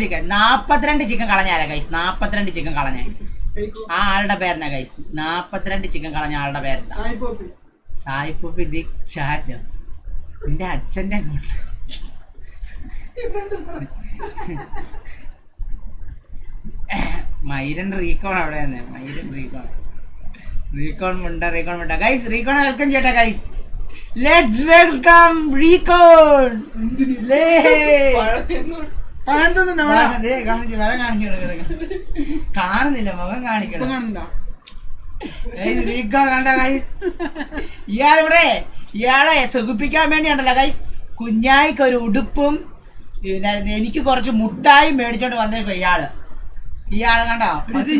Chicken. നാപ്പത്തിരണ്ട് chicken കളഞ്ഞാരാ guys നാപ്പത്തിരണ്ട് ചിക്കൻ കളഞ്ഞ. ആ ആളുടെ പേരെന്നാ ഗൈസ് നാപ്പത്തിരണ്ട് ചിക്കൻ കളഞ്ഞ ആളുടെ പേരെന്താ? സായിപ്പൊപ്പി. ദി ചാറ്റ് നിന്റെ അച്ഛന്റെ അങ്ങോട്ട് മൈരൻ റീകോൺ അവിടെ തന്നെ. മൈരൻ റീകോൺ റീകോൺ മുണ്ട റീകോൺ മുണ്ട. ഗൈസ് റീകോൺ വെൽക്കം ചെയ്യട്ടെ ഗൈസ് ലെറ്റ്സ് വെൽക്കം റീകോൺ ലേ പഴം നമ്മളെ. ദേ, കാണിച്ചു വര കാണിച്ചു കാണുന്നില്ല മുഖം കാണിക്കണം. കണ്ട. ഗൈസ് ഇയാളിവിടെ ഇയാളെ സുഖിപ്പിക്കാൻ വേണ്ടിയുണ്ടല്ലോ ഗൈസ് കുഞ്ഞായിക്ക് ഒരു ഉടുപ്പും എനിക്ക് കുറച്ച് മുട്ടായും മേടിച്ചോണ്ട് വന്നേക്കോ ഇയാൾ. ഇയാൾ കണ്ടോ?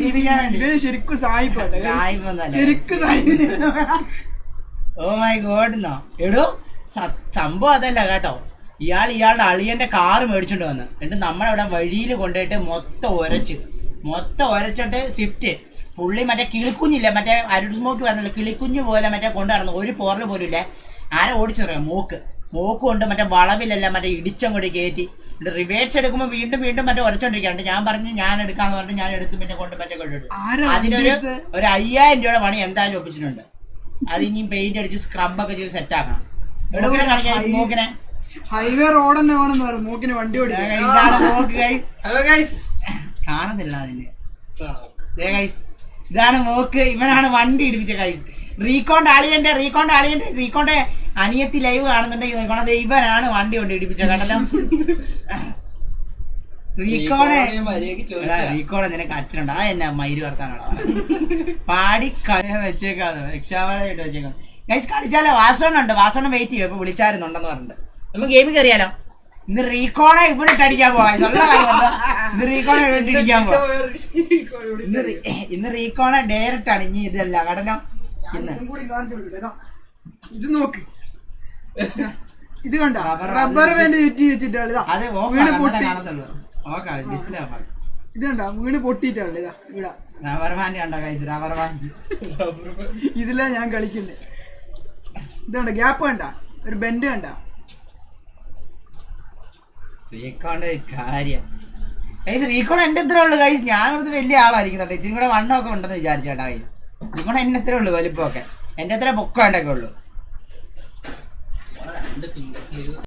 ജീവിക്കാൻ വേണ്ടി. ഇവന് ശരിക്കും. ശരിക്കും ഓ മൈ ഗോഡ് എന്നോ എടോ സംഭവം അതല്ല കേട്ടോ. ഇയാൾ ഇയാളുടെ അളിയന്റെ കാറ് മേടിച്ചോണ്ട് വന്ന്. എന്നിട്ട് നമ്മളവിടെ വഴിയിൽ കൊണ്ടുപോയിട്ട് മൊത്തം ഒരച്ച്. മൊത്തം ഒരച്ചിട്ട് സ്വിഫ്റ്റ് പുള്ളി മറ്റേ കിളിക്കുഞ്ഞില്ല മറ്റേ അരു സ്മോക്ക് വരുന്നില്ല കിളിക്കുഞ്ഞ് പോലെ മറ്റേ കൊണ്ടു നടന്നു ഒരു പോറൽ പോലും ഇല്ല. ആരെ ഓടിച്ചറിയാം മൂക്ക്. മൂക്ക് കൊണ്ട് മറ്റേ വളവിലല്ല മറ്റേ ഇടിച്ചങ്ങോട്ട് കയറ്റി എന്നിട്ട് റിവേഴ്സ് എടുക്കുമ്പോൾ വീണ്ടും വീണ്ടും മറ്റേ ഉരച്ചോണ്ടിരിക്കുകയാണ് ഞാൻ പറഞ്ഞു ഞാൻ എടുക്കാന്ന് പറഞ്ഞു ഞാൻ എടുത്ത് പിന്നെ കൊണ്ട് മറ്റേ കൊണ്ടിട്ടു അതിനൊരു ഒരു അയ്യായിരം രൂപയുടെ പണി എന്തായാലും ഒപ്പിച്ചിട്ടുണ്ട്. അത് ഇനി പെയിന്റ് അടിച്ച് സ്ക്രബ് ഒക്കെ ചെയ്ത് സെറ്റ് ആക്കണം. എവിടെ കാണിക്കാൻ സ്മോക്കിനെ ഹൈവേ റോഡ് തന്നെ വേണമെന്ന് പറയും മൂക്കിന് വണ്ടി ഓടിക്കാൻ. ഇതാണ് മോക്ക് ഹലോ ഗൈസ് കാണുന്നില്ല അതിന്. ദേ ഗൈസ് ഇതാണ് മോക്ക്. ഇവനാണ് വണ്ടി ഇടിപ്പിച്ച ഗൈസ് റീകോണ്ട് അളിയന്റെ റീകോണ്ട് അളിയന്റെ റീകോണ്ട് അനിയത്തി ലൈവ് കാണുന്നുണ്ടെങ്കിൽ നോക്കണം. ഇവനാണ് വണ്ടി കൊണ്ട് ഇടിപ്പിച്ച കേട്ടല്ലോ റീകോണെ നിനക്ക് അച്ഛനുണ്ട്. ആ എന്നെ മൈര് വർത്താനാണോ പാടി കല വെച്ചേക്കാന്ന്. രക്ഷാവാളായിട്ട് വെച്ചേക്കാന്ന്. ഗൈസ് കളിച്ചാലോ? വാസോണ്ണുണ്ട് വാസോണ്ണം വെയിറ്റ് ചെയ്യും. ഇപ്പൊ വിളിച്ചായിരുന്നുണ്ടെന്ന് പറഞ്ഞിട്ട് നമുക്ക് ഗെയിമിൽ കയറിയാലോ ഇന്ന് റീകോണെ ഇവിടെ ഇട്ടടിക്കാൻ പറഞ്ഞാ. ഇന്ന് റീകോണെ ഇവിടെ ഇടിക്കാൻ പോവാ. ഇന്ന് ഇന്ന് റീകോണെ ഡയറക്റ്റ് ആണ്. ഇനി ഇതല്ല. കടലോ ഇന്ന് കൂടി കാണിച്ചു കൊടുക്കട്ടെ. ഇതാ. ഇത് നോക്ക്. ഇത് കണ്ടോ? റബ്ബർ ബാൻഡ് ചുറ്റി അത് വീണ് പൊട്ടി. ഓക്കെ ഡിസ്പ്ലേ ഇത് കണ്ടോ? വീണ് പൊട്ടിയിട്ടാണ് ഇതാ. ഇവിടെ. റബ്ബർ ബാൻഡ് കണ്ടോ കൈസ് റബ്ബർ ബാൻഡ് ഇതിലാ ഞാൻ കളിക്കുന്നത് കണ്ടോ? ഗ്യാപ്പ് കണ്ട? ഒരു ബെൻഡ് കണ്ട? റീക്കോണ്ട് എന്റെ എത്ര ഉള്ളു ഗൈസ് ഞാൻ കുറച്ച് വലിയ ആളായിരിക്കുന്നുണ്ട് ഇതിനും കൂടെ വണ്ണമൊക്കെ ഉണ്ടെന്ന് വിചാരിച്ചേട്ടാ കൈ ഗൈസ് എന്നെ എത്ര ഉള്ളു വലിപ്പമൊക്കെ. എന്റെ അത്ര പൊക്കോണ്ടൊക്കെ ഉള്ളു.